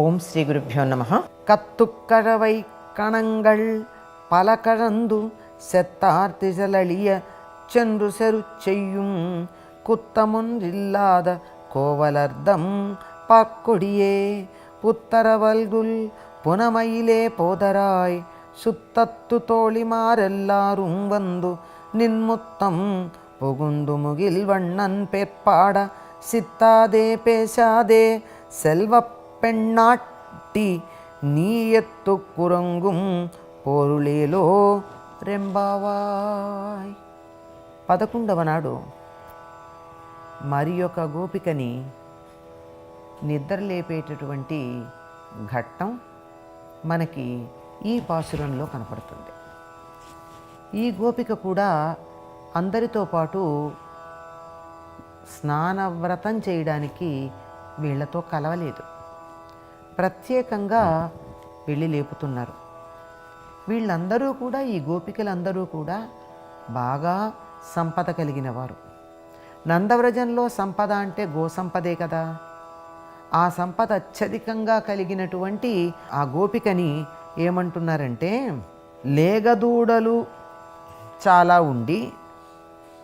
ஓம் ஸ்ரீ குருப்பியோ நம கத்துக்கழவை கணங்கள் பல கழந்து செத்தார் திசலழிய சென்று செரு செய்யும் குத்தமொன்றில்லாத கோவலர்தம் பாக்கொடியே புத்தரவல்குல் புனமையிலே போதராய் சுத்தத்து தோழிமாரெல்லாரும் வந்து நின்முத்தம் புகுந்து முகில் வண்ணன் பேற்பாட சித்தாதே பேசாதே செல்வப் பெண்ணாட்டி நீயத்து குரங்கும் పొరులేలో రెంబావాయ్ పదకొండవ నాడు మరి ఒక గోపికని నిద్రలేపేటటువంటి ఘట్టం మనకి ఈ పాసురంలో కనపడుతుంది ఈ గోపిక కూడా అందరితో పాటు స్నానవ్రతం చేయడానికి వీళ్ళతో కలవలేదు ప్రత్యేకంగా వెళ్ళి లేపుతున్నారు. వీళ్ళందరూ కూడా ఈ గోపికలందరూ కూడా బాగా సంపద కలిగిన వారు నందవ్రజంలో సంపద అంటే గోసంపదే కదా. ఆ సంపద అత్యధికంగా కలిగినటువంటి ఆ గోపికని ఏమంటున్నారంటే లేగదూడలు చాలా ఉండి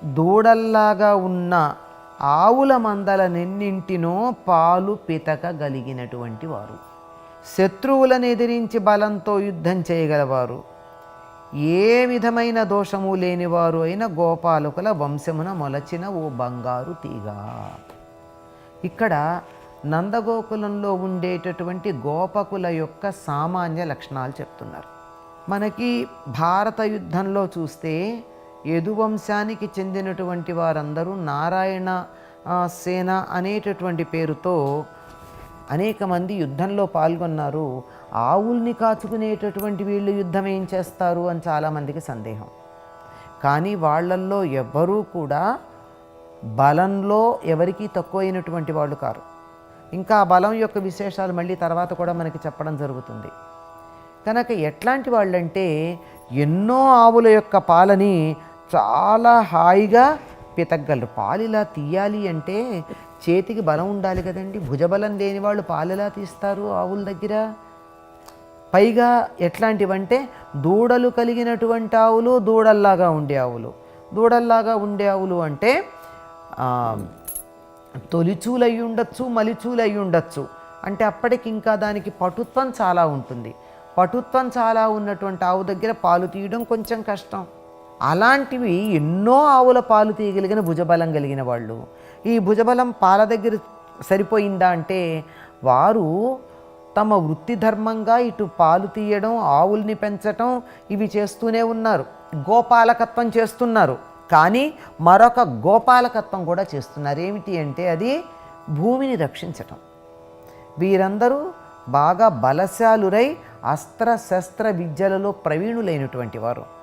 దూడల్లాగా ఉన్న ఆవుల మందల నిన్నింటినో పాలు పితకగలిగినటువంటి వారు. శత్రువులను ఎదిరించి బలంతో యుద్ధం చేయగలవారు. ఏ విధమైన దోషము లేనివారు అయిన గోపాలకుల వంశమున మొలచిన ఓ బంగారు తీగ. ఇక్కడ నందగోకులంలో ఉండేటటువంటి గోపకుల యొక్క సామాన్య లక్షణాలు చెప్తున్నారు. మనకి భారత యుద్ధంలో చూస్తే యదువంశానికి చెందినటువంటి వారందరూ నారాయణ సేన అనేటటువంటి పేరుతో అనేక మంది యుద్ధంలో పాల్గొన్నారు. ఆవుల్ని కాచుకునేటటువంటి వీళ్ళు యుద్ధం ఏం చేస్తారు అని చాలామందికి సందేహం. కానీ వాళ్ళల్లో ఎవ్వరూ కూడా బలంలో ఎవరికీ తక్కువైనటువంటి వాళ్ళు కారు. ఇంకా ఆ బలం యొక్క విశేషాలు మళ్ళీ తర్వాత కూడా మనకి చెప్పడం జరుగుతుంది. కనుక ఎట్లాంటి వాళ్ళంటే ఎన్నో ఆవుల యొక్క పాలని చాలా హాయిగా పితగ్గలరు. పాలు ఇలా తీయాలి అంటే చేతికి బలం ఉండాలి కదండి. భుజబలం లేని వాళ్ళు పాలు ఎలా తీస్తారు ఆవుల దగ్గర. పైగా ఎట్లాంటివంటే దూడలు కలిగినటువంటి ఆవులు దూడల్లాగా ఉండే ఆవులు. దూడల్లాగా ఉండే ఆవులు అంటే తొలిచూలు అయి ఉండొచ్చు మలిచూలు అయి ఉండొచ్చు అంటే అప్పటికి ఇంకా దానికి పటుత్వం చాలా ఉంటుంది. పటుత్వం చాలా ఉన్నటువంటి ఆవు దగ్గర పాలు తీయడం కొంచెం కష్టం. అలాంటివి ఎన్నో ఆవుల పాలు తీయగలిగిన భుజబలం కలిగిన వాళ్ళు. ఈ భుజబలం పాల దగ్గర సరిపోయిందా అంటే వారు తమ వృత్తి ధర్మంగా ఇటు పాలు తీయడం ఆవుల్ని పెంచటం ఇవి చేస్తూనే ఉన్నారు. గోపాలకత్వం చేస్తున్నారు. కానీ మరొక గోపాలకత్వం కూడా చేస్తున్నారు. ఏమిటి అంటే అది భూమిని రక్షించటం. వీరందరూ బాగా బలశాలురై అస్త్ర శస్త్ర విద్యలలో ప్రవీణులైనటువంటి వారు.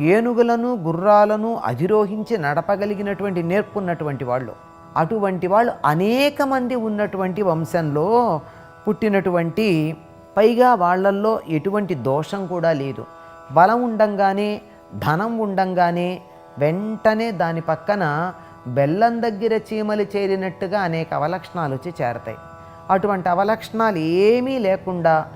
ఏనుగులను గుర్రాలను అధిరోహించి నడపగలిగినటువంటి నేర్పున్నటువంటి వాళ్ళు. అటువంటి వాళ్ళు అనేక మంది ఉన్నటువంటి వంశంలో పుట్టినటువంటి పైగా వాళ్ళల్లో ఎటువంటి దోషం కూడా లేదు. బలం ఉండంగానే ధనం ఉండంగానే వెంటనే దాని పక్కన బెల్లం దగ్గర చీమలు చేరినట్టుగా అనేక అవలక్షణాలు వచ్చి చేరతాయి. అటువంటి అవలక్షణాలు ఏమీ లేకుండా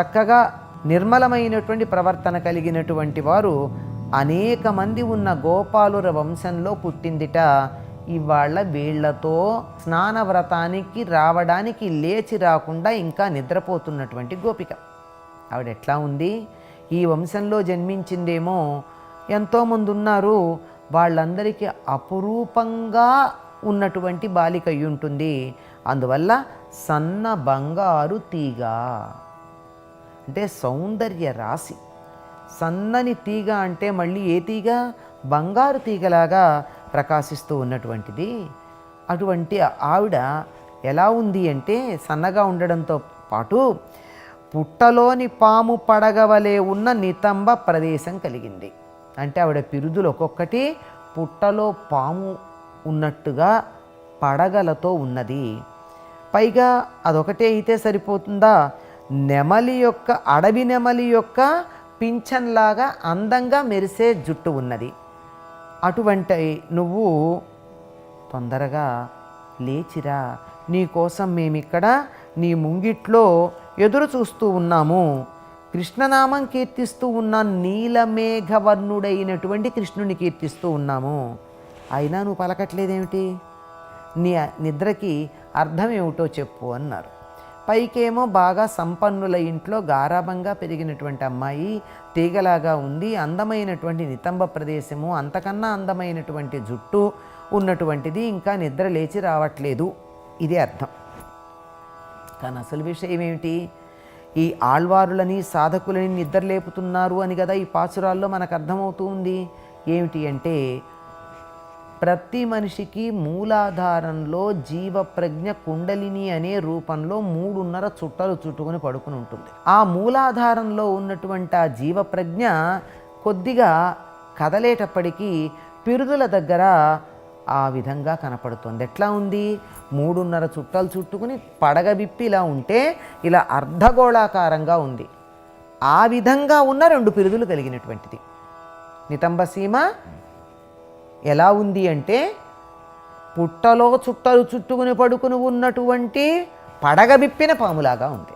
చక్కగా నిర్మలమైనటువంటి ప్రవర్తన కలిగినటువంటి వారు అనేక మంది ఉన్న గోపాలుర వంశంలో పుట్టిందిట. ఇవాళ వీళ్ళతో స్నాన వ్రతానికి రావడానికి లేచి రాకుండా ఇంకా నిద్రపోతున్నటువంటి గోపిక. ఆవిడ ఎట్లా ఉంది? ఈ వంశంలో జన్మించిందేమో ఎంతోమంది ఉన్నారు వాళ్ళందరికీ అపురూపంగా ఉన్నటువంటి బాలిక అయి ఉంటుంది. అందువల్ల సన్న బంగారు తీగ. అంటే సౌందర్య రాశి. సన్నని తీగ అంటే మళ్ళీ ఏ తీగ? బంగారు తీగలాగా ప్రకాశిస్తూ ఉన్నటువంటిది. అటువంటి ఆవిడ ఎలా ఉంది అంటే సన్నగా ఉండడంతో పాటు పుట్టలోని పాము పడగవలే ఉన్న నితంబ ప్రదేశం కలిగింది. అంటే ఆవిడ పిరుదులు ఒక్కొక్కటి పుట్టలో పాము ఉన్నట్టుగా పడగలతో ఉన్నది. పైగా అదొకటే అయితే సరిపోతుందా? నెమలి యొక్క అడవి నెమలి యొక్క పింఛన్లాగా అందంగా మెరిసే జుట్టు ఉన్నది. అటువంటి నువ్వు తొందరగా లేచిరా. నీకోసం మేమిక్కడ నీ ముంగిట్లో ఎదురు చూస్తూ ఉన్నాము. కృష్ణనామం కీర్తిస్తూ ఉన్న నీలమేఘవర్ణుడైనటువంటి కృష్ణుని కీర్తిస్తూ ఉన్నాము. అయినా నువ్వు పలకట్లేదేమిటి? నీ నిద్రకి అర్థం ఏమిటో చెప్పు అన్నారు. పైకేమో బాగా సంపన్నుల ఇంట్లో గారాభంగా పెరిగినటువంటి అమ్మాయి తీగలాగా ఉంది అందమైనటువంటి నితంబ ప్రదేశము అంతకన్నా అందమైనటువంటి జుట్టు ఉన్నటువంటిది ఇంకా నిద్ర లేచి రావట్లేదు. ఇది అర్థం. కానీ అసలు విషయం ఏమిటి? ఈ ఆళ్వారులని సాధకులని నిద్రలేపుతున్నారు అని కదా ఈ పాచురాల్లో మనకు అర్థమవుతూ ఉంది. ఏమిటి అంటే ప్రతి మనిషికి మూలాధారంలో జీవప్రజ్ఞ కుండలిని అనే రూపంలో మూడున్నర చుట్టలు చుట్టుకుని పడుకుని ఉంటుంది. ఆ మూలాధారంలో ఉన్నటువంటి ఆ జీవప్రజ్ఞ కొద్దిగా కదలేటప్పటికీ పిరుదుల దగ్గర ఆ విధంగా కనపడుతుంది. ఎట్లా ఉంది? మూడున్నర చుట్టలు చుట్టుకుని పడగ విప్పి ఇలా ఉంటే ఇలా అర్ధగోళాకారంగా ఉంది. ఆ విధంగా ఉన్న రెండు పిరుదులు కలిగినటువంటిది. నితంబసీమ ఎలా ఉంది అంటే పుట్టలో చుట్టలు చుట్టుకుని పడుకుని ఉన్నటువంటి పడగబిప్పిన పాములాగా ఉంది.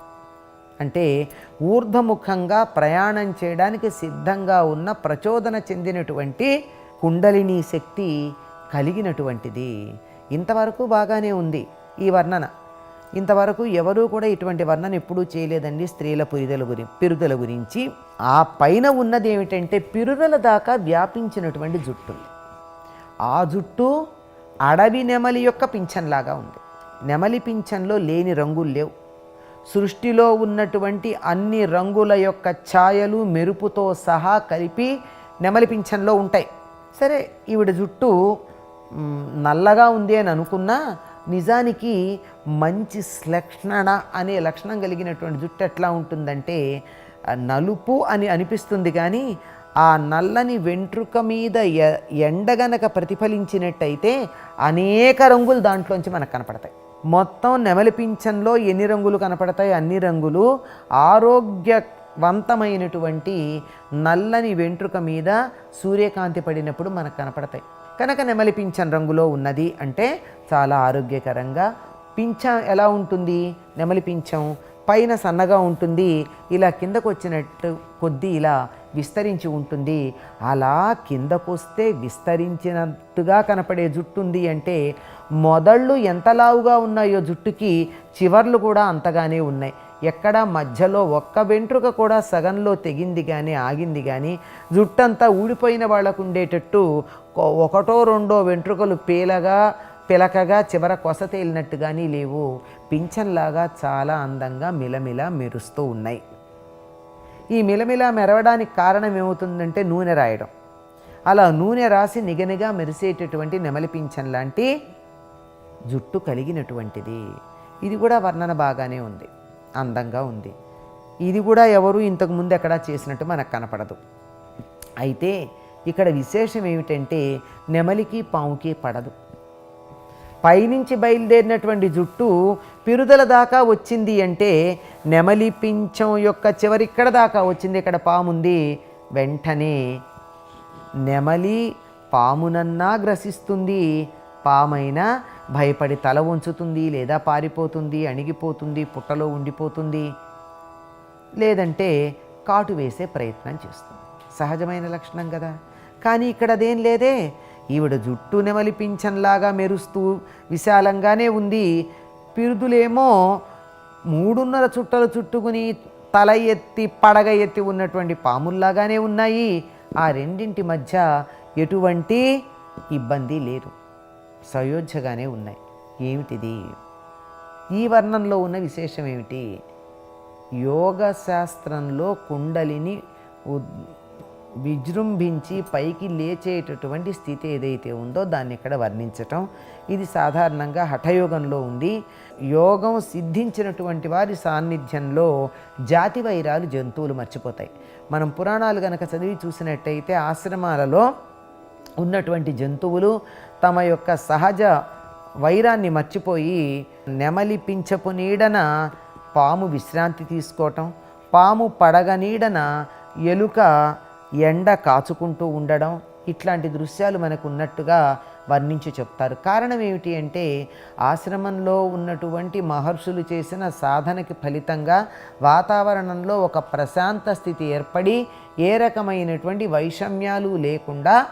అంటే ఊర్ధ్వముఖంగా ప్రయాణం చేయడానికి సిద్ధంగా ఉన్న ప్రచోదన చెందినటువంటి కుండలిని శక్తి కలిగినటువంటిది. ఇంతవరకు బాగానే ఉంది ఈ వర్ణన. ఇంతవరకు ఎవరూ కూడా ఇటువంటి వర్ణన ఎప్పుడూ చేయలేదండి స్త్రీల పురిదల గురి పిరుదల గురించి. ఆ పైన ఉన్నది ఏమిటంటే పిరుదల దాకా వ్యాపించినటువంటి జుట్టు ఆ జుట్టు అడవి నెమలి యొక్క పింఛన్లాగా ఉంది. నెమలి పింఛన్లో లేని రంగులు లేవు. సృష్టిలో ఉన్నటువంటి అన్ని రంగుల యొక్క ఛాయలు మెరుపుతో సహా కలిపి నెమలి పింఛన్లో ఉంటాయి. సరే ఈవిడ జుట్టు నల్లగా ఉంది అని అనుకున్నా నిజానికి మంచి శ్లక్షణ అనే లక్షణం కలిగినటువంటి జుట్టు ఎట్లా ఉంటుందంటే నలుపు అని అనిపిస్తుంది కానీ ఆ నల్లని వెంట్రుక మీద ఎ- ఎండ గనక ప్రతిఫలించినట్టయితే అనేక రంగులు దాంట్లోంచి మనకు కనపడతాయి. మొత్తం నెమలి పింఛన్లో ఎన్ని రంగులు కనపడతాయి? అన్ని రంగులు ఆరోగ్యవంతమైనటువంటి నల్లని వెంట్రుక మీద సూర్యకాంతి పడినప్పుడు మనకు కనపడతాయి. కనుక నెమలి పింఛన్ రంగులో ఉన్నది అంటే చాలా ఆరోగ్యకరంగా. పింఛం ఎలా ఉంటుంది? నెమలి పింఛం పైన సన్నగా ఉంటుంది ఇలా కిందకు వచ్చినట్టు కొద్దీ ఇలా విస్తరించి ఉంటుంది. అలా కిందకొస్తే విస్తరించినట్టుగా కనపడే జుట్టు ఉంది అంటే మొదళ్ళు ఎంత లావుగా ఉన్నాయో జుట్టుకి చివర్లు కూడా అంతగానే ఉన్నాయి. ఎక్కడ మధ్యలో ఒక్క వెంట్రుక కూడా సగంలో తెగింది కానీ ఆగింది కానీ జుట్టంతా ఊడిపోయిన వాళ్ళకు ఉండేటట్టు ఒకటో రెండో వెంట్రుకలు పేలగా పిలకగా చివర కొస తేలినట్టు కానీ లేవు. పింఛన్లాగా చాలా అందంగా మిలమిల మెరుస్తూ ఉన్నాయి. ఈ మిలమిల మెరవడానికి కారణం ఏమవుతుందంటే నూనె రాయడం. అలా నూనె రాసి నిగనిగా మెరిసేటటువంటి నెమలి పింఛన్ లాంటి జుట్టు కలిగినటువంటిది. ఇది కూడా వర్ణన బాగానే ఉంది. అందంగా ఉంది. ఇది కూడా ఎవరు ఇంతకుముందు ఎక్కడా చేసినట్టు మనకు కనపడదు. అయితే ఇక్కడ విశేషం ఏమిటంటే నెమలికి పాముకి పడదు. పైనుంచి బయలుదేరినటువంటి జుట్టు పిరుదల దాకా వచ్చింది అంటే నెమలి పింఛం యొక్క చివరి ఇక్కడ దాకా వచ్చింది ఇక్కడ పాముంది. వెంటనే నెమలి పామునన్నా గ్రసిస్తుంది పామైనా భయపడి తల ఉంచుతుంది లేదా పారిపోతుంది అణిగిపోతుంది పుట్టలో ఉండిపోతుంది లేదంటే కాటు వేసే ప్రయత్నం చేస్తుంది. సహజమైన లక్షణం కదా. కానీ ఇక్కడ అదేం లేదే ఈవిడ జుట్టు నెమలి పింఛన్లాగా మెరుస్తూ విశాలంగానే ఉంది. పిరుదులేమో మూడున్నర చుట్టలు చుట్టుకుని తల ఎత్తి పడగ ఎత్తి ఉన్నటువంటి పాముల్లాగానే ఉన్నాయి. ఆ రెండింటి మధ్య ఎటువంటి ఇబ్బంది లేదు. సయోధ్యగానే ఉన్నాయి. ఏమిటిది? ఈ వర్ణంలో ఉన్న విశేషం ఏమిటి యోగ శాస్త్రంలో కుండలిని ఉద్- విజృంభించి పైకి లేచేటటువంటి స్థితి ఏదైతే ఉందో దాన్ని ఇక్కడ వర్ణించటం. ఇది సాధారణంగా హఠయోగంలో ఉంది. యోగం సిద్ధించినటువంటి వారి సాన్నిధ్యంలో జాతి వైరాలు జంతువులు మర్చిపోతాయి. మనం పురాణాలు గనక చదివి చూసినట్టయితే ఆశ్రమాలలో ఉన్నటువంటి జంతువులు తమ యొక్క సహజ వైరాన్ని మర్చిపోయి నెమలి పింఛపు నీడన పాము విశ్రాంతి తీసుకోవటం పాము పడగ నీడన ఎలుక ఎండ కాచుకుంటూ ఉండడం ఇట్లాంటి దృశ్యాలు మనకు ఉన్నట్టుగా వర్ణించి చెప్తారు. కారణం ఏమిటి అంటే ఆశ్రమంలో ఉన్నటువంటి మహర్షులు చేసిన సాధనకి ఫలితంగా వాతావరణంలో ఒక ప్రశాంత స్థితి ఏర్పడి ఏ రకమైనటువంటి వైషమ్యాలు లేకుండా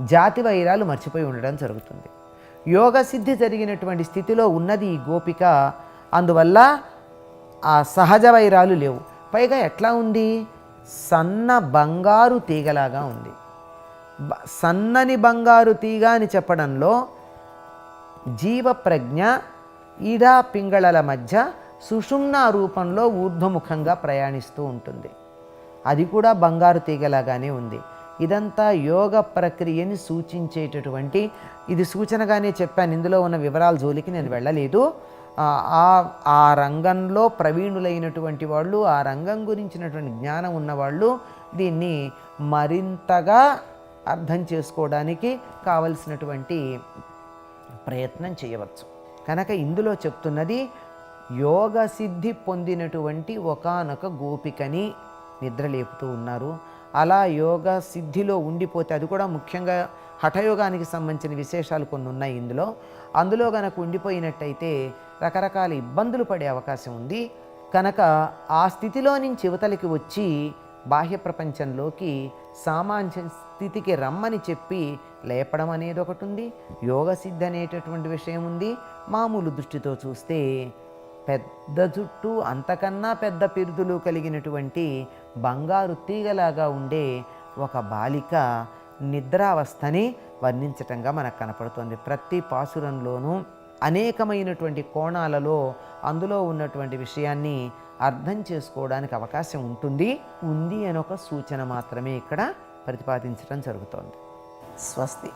జాతి వైరాలు మర్చిపోయి ఉండడం జరుగుతుంది. యోగ సిద్ధి జరిగినటువంటి స్థితిలో ఉన్నది ఈ గోపిక. అందువల్ల ఆ సహజ వైరాలు లేవు. పైగా ఎట్లా ఉంది? సన్న బంగారు తీగలాగా ఉంది. సన్నని బంగారు తీగ అని చెప్పడంలో జీవ ప్రజ్ఞ ఈడా పింగళల మధ్య సుషుమ్న రూపంలో ఊర్ధ్వముఖంగా ప్రయాణిస్తూ ఉంటుంది. అది కూడా బంగారు తీగలాగానే ఉంది. ఇదంతా యోగ ప్రక్రియని సూచించేటటువంటి ఇది సూచనగానే చెప్పాను ఇందులో ఉన్న వివరాల జోలికి నేను వెళ్ళలేదు. ఆ ఆ- రంగంలో ప్రవీణులైనటువంటి వాళ్ళు ఆ రంగం గురించినటువంటి జ్ఞానం ఉన్నవాళ్ళు దీన్ని మరింతగా అర్థం చేసుకోవడానికి కావలసినటువంటి ప్రయత్నం చేయవచ్చు. కనుక ఇందులో చెప్తున్నది యోగ సిద్ధి పొందినటువంటి ఒకానొక గోపికని నిద్రలేపుతూ ఉన్నారు. అలా యోగ సిద్ధిలో ఉండిపోతే అది కూడా ముఖ్యంగా హఠయోగానికి సంబంధించిన విశేషాలు కొన్ని ఉన్నాయి ఇందులో. అందులో కనుక ఉండిపోయినట్టయితే రకరకాల ఇబ్బందులు పడే అవకాశం ఉంది. కనుక ఆ స్థితిలో నుంచి యువతలకి వచ్చి బాహ్య ప్రపంచంలోకి సామాన్య స్థితికి రమ్మని చెప్పి లేపడం అనేది ఒకటి ఉంది. యోగ సిద్ధి అనేటటువంటి విషయం ఉంది. మామూలు దృష్టితో చూస్తే పెద్ద జుట్టు అంతకన్నా పెద్ద పిరుదులు కలిగినటువంటి బంగారు తీగలాగా ఉండే ఒక బాలిక నిద్రావస్థని వర్ణించటంగా మనకు కనపడుతుంది. ప్రతి పాసురంలోనూ అనేకమైనటువంటి కోణాలలో అందులో ఉన్నటువంటి విషయాన్ని అర్థం చేసుకోవడానికి అవకాశం ఉంటుంది. ఉంది అని ఒక సూచన మాత్రమే ఇక్కడ ప్రతిపాదించడం జరుగుతోంది. స్వస్తి.